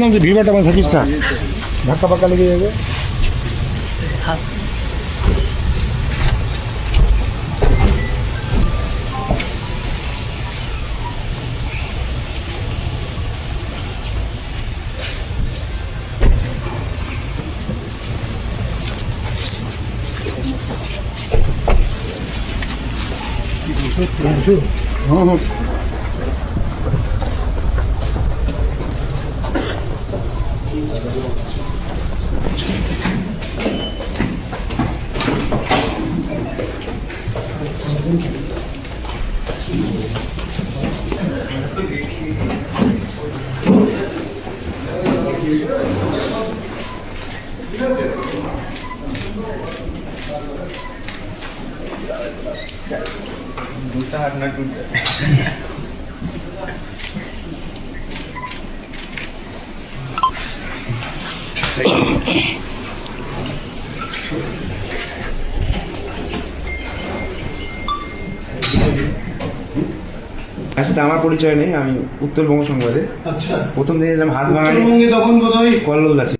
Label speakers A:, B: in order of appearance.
A: নাম যে ভিড় টাকা থাকিস না? ধাক্কা পাক্কা লেগে যাবে?
B: হ্যাঁ হ্যাঁ।
C: दूसरा हाथ ना टूट তার আমার পরিচয় নেই আমি উত্তরবঙ্গ সংবাদে
B: আচ্ছা।
C: প্রথম দিন এলাম হাত ভাঙানি।
B: তখন কোথায়?
C: কল্লোল আছে